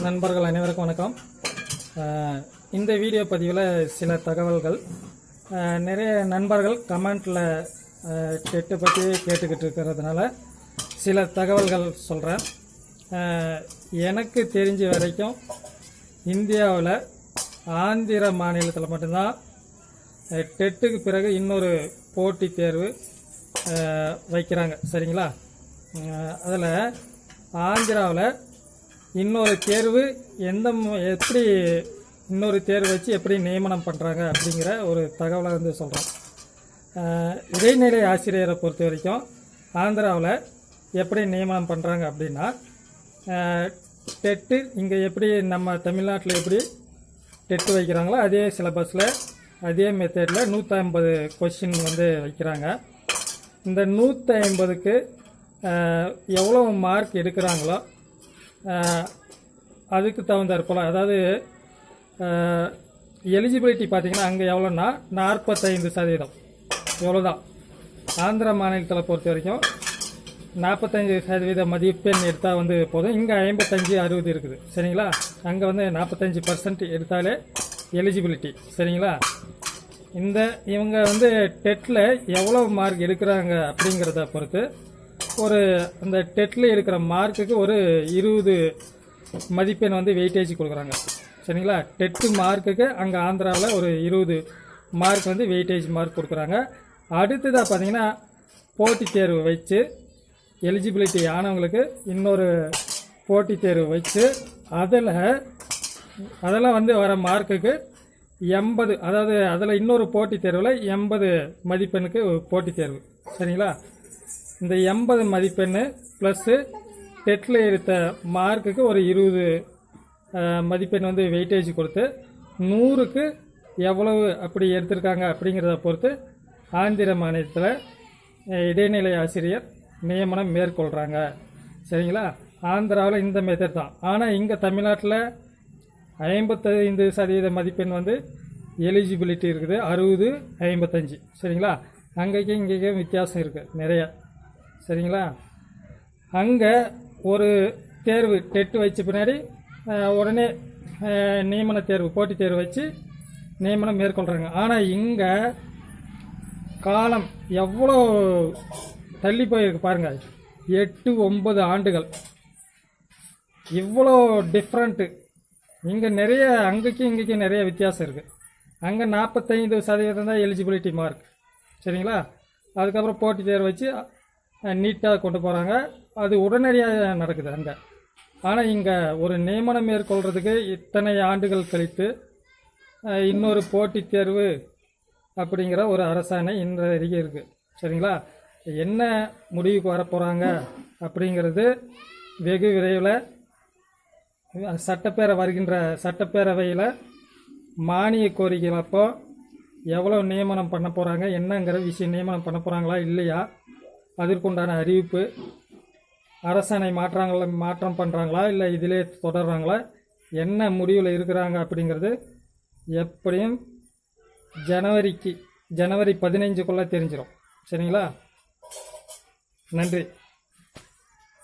நண்பர்கள் அனைவருக்கும் வணக்கம். இந்த வீடியோ பதிவில் சில தகவல்கள். நிறைய நண்பர்கள் கமெண்ட்டில் டெட்டை பற்றி கேட்டுக்கிட்டு இருக்கிறதுனால சில தகவல்கள் சொல்கிறேன் எனக்கு தெரிஞ்ச வரைக்கும் இந்தியாவில் ஆந்திர மாநிலத்தில் மட்டும்தான் டெட்டுக்கு பிறகு இன்னொரு போட்டி தேர்வு வைக்கிறாங்க. சரிங்களா? அதில் ஆந்திராவில் இன்னொரு தேர்வு எந்த எப்படி இன்னொரு தேர்வு வச்சு எப்படி நியமனம் பண்ணுறாங்க அப்படிங்கிற ஒரு தகவலை வந்து சொல்கிறோம் இடைநிலை ஆசிரியரை பொறுத்த வரைக்கும் ஆந்திராவில் எப்படி நியமனம் பண்ணுறாங்க அப்படின்னா டெட்டு இங்கே எப்படி நம்ம தமிழ்நாட்டில் எப்படி டெட்டு வைக்கிறாங்களோ அதே சிலபஸில் அதே மெத்தடில் நூற்றி ஐம்பது கொஷின் வந்து வைக்கிறாங்க. இந்த நூற்றி ஐம்பதுக்கு எவ்வளோ மார்க் எடுக்கிறாங்களோ அதுக்கு தகுந்தாற் போல் அதாவது எலிஜிபிலிட்டி பார்த்தீங்கன்னா அங்கே எவ்வளோன்னா நாற்பத்தைந்து சதவீதம். எவ்வளோதான் ஆந்திர மாநிலத்தில் பொறுத்த வரைக்கும் நாற்பத்தஞ்சு சதவீத மதிப்பெண் எடுத்தால் வந்து போதும். இங்கே ஐம்பத்தஞ்சு அறுபது இருக்குது. சரிங்களா? அங்கே வந்து நாற்பத்தஞ்சு பர்சன்ட் எடுத்தாலே எலிஜிபிலிட்டி சரிங்களா? இந்த இவங்க வந்து டெட்டில் எவ்வளோ மார்க் எடுக்கிறாங்க அப்படிங்கிறத பொறுத்து ஒரு அந்த டெட்டில் எடுக்கிற மார்க்குக்கு ஒரு இருபது மதிப்பெண் வந்து வெயிட்டேஜ் கொடுக்குறாங்க. சரிங்களா? டெட்டு மார்க்குக்கு அங்கே ஆந்திராவில் ஒரு இருபது மார்க் வந்து வெயிட்டேஜ் மார்க் கொடுக்குறாங்க. அடுத்ததாக பார்த்தீங்கன்னா போட்டித் தேர்வு வச்சு எலிஜிபிலிட்டி ஆனவங்களுக்கு இன்னொரு போட்டித் தேர்வு வச்சு அதில் அதெல்லாம் வந்து வர மார்க்குக்கு எண்பது அதாவது அதில் இன்னொரு போட்டித் தேர்வில் எண்பது மதிப்பெண்ணுக்கு போட்டித் தேர்வு. சரிங்களா? இந்த எண்பது மதிப்பெண் ப்ளஸ்ஸு டெட்டில் எடுத்த மார்க்குக்கு ஒரு இருபது மதிப்பெண் வந்து வெயிட்டேஜ் கொடுத்து நூறுக்கு எவ்வளவு அப்படி எடுத்திருக்காங்க அப்படிங்கிறத பொறுத்து ஆந்திர மாநிலத்தில் இடைநிலை ஆசிரியர் நியமனம் மேற்கொள்கிறாங்க சரிங்களா? ஆந்திராவில் இந்த மெத்தட் தான். ஆனால் இங்கே தமிழ்நாட்டில் ஐம்பத்தைந்து சதவீத மதிப்பெண் வந்து எலிஜிபிலிட்டி இருக்குது. அறுபது ஐம்பத்தஞ்சு. சரிங்களா? அங்கேயும் இங்கேயும் வித்தியாசம் இருக்குது நிறையா. சரிங்களா? அங்கே ஒரு தேர்வு டெட்டு வச்ச பின்னாடி உடனே நியமன தேர்வு போட்டித் தேர்வு வச்சு நியமனம் மேற்கொள்கிறாங்க ஆனால் இங்கே காலம் எவ்வளோ தள்ளி போயிருக்கு பாருங்கள் எட்டு ஒன்பது ஆண்டுகள். இவ்வளோ டிஃப்ரெண்ட்டு இங்கே நிறைய அங்கேக்கும் இங்கேக்கும் நிறைய வித்தியாசம் இருக்குது அங்கே நாற்பத்தைந்து சதவீதம் தான் எலிஜிபிலிட்டி மார்க் சரிங்களா? அதுக்கப்புறம் போட்டித் தேர்வு வச்சு நீட்டாக கொண்டு போகிறாங்க அது உடனடியாக நடக்குது அங்கே. ஆனால் இங்கே ஒரு நியமனம் மேற்கொள்கிறதுக்கு இத்தனை ஆண்டுகள் கழித்து இன்னொரு போட்டித் தேர்வு அப்படிங்கிற ஒரு அரசாணை இன்ற வரைக்கும் இருக்குது சரிங்களா? என்ன முடிவுக்கு வரப்போகிறாங்க அப்படிங்கிறது வெகு விரைவில் சட்டப்பேரவை வருகின்ற சட்டப்பேரவையில் மானிய கோரிக்கை அப்போ எவ்வளோ நியமனம் பண்ண போகிறாங்க என்னங்கிற விஷயம் நியமனம் பண்ண போகிறாங்களா இல்லையா அதற்குண்டான அறிவிப்பு அரசனை மாற்றாங்களா மாற்றம் பண்ணுறாங்களா இல்லை இதிலே தொடர்றாங்களா என்ன முடிவில் இருக்கிறாங்க அப்படிங்கிறது எப்படியும் ஜனவரிக்கு ஜனவரி பதினைஞ்சுக்குள்ளே தெரிஞ்சிடும் சரிங்களா? நன்றி.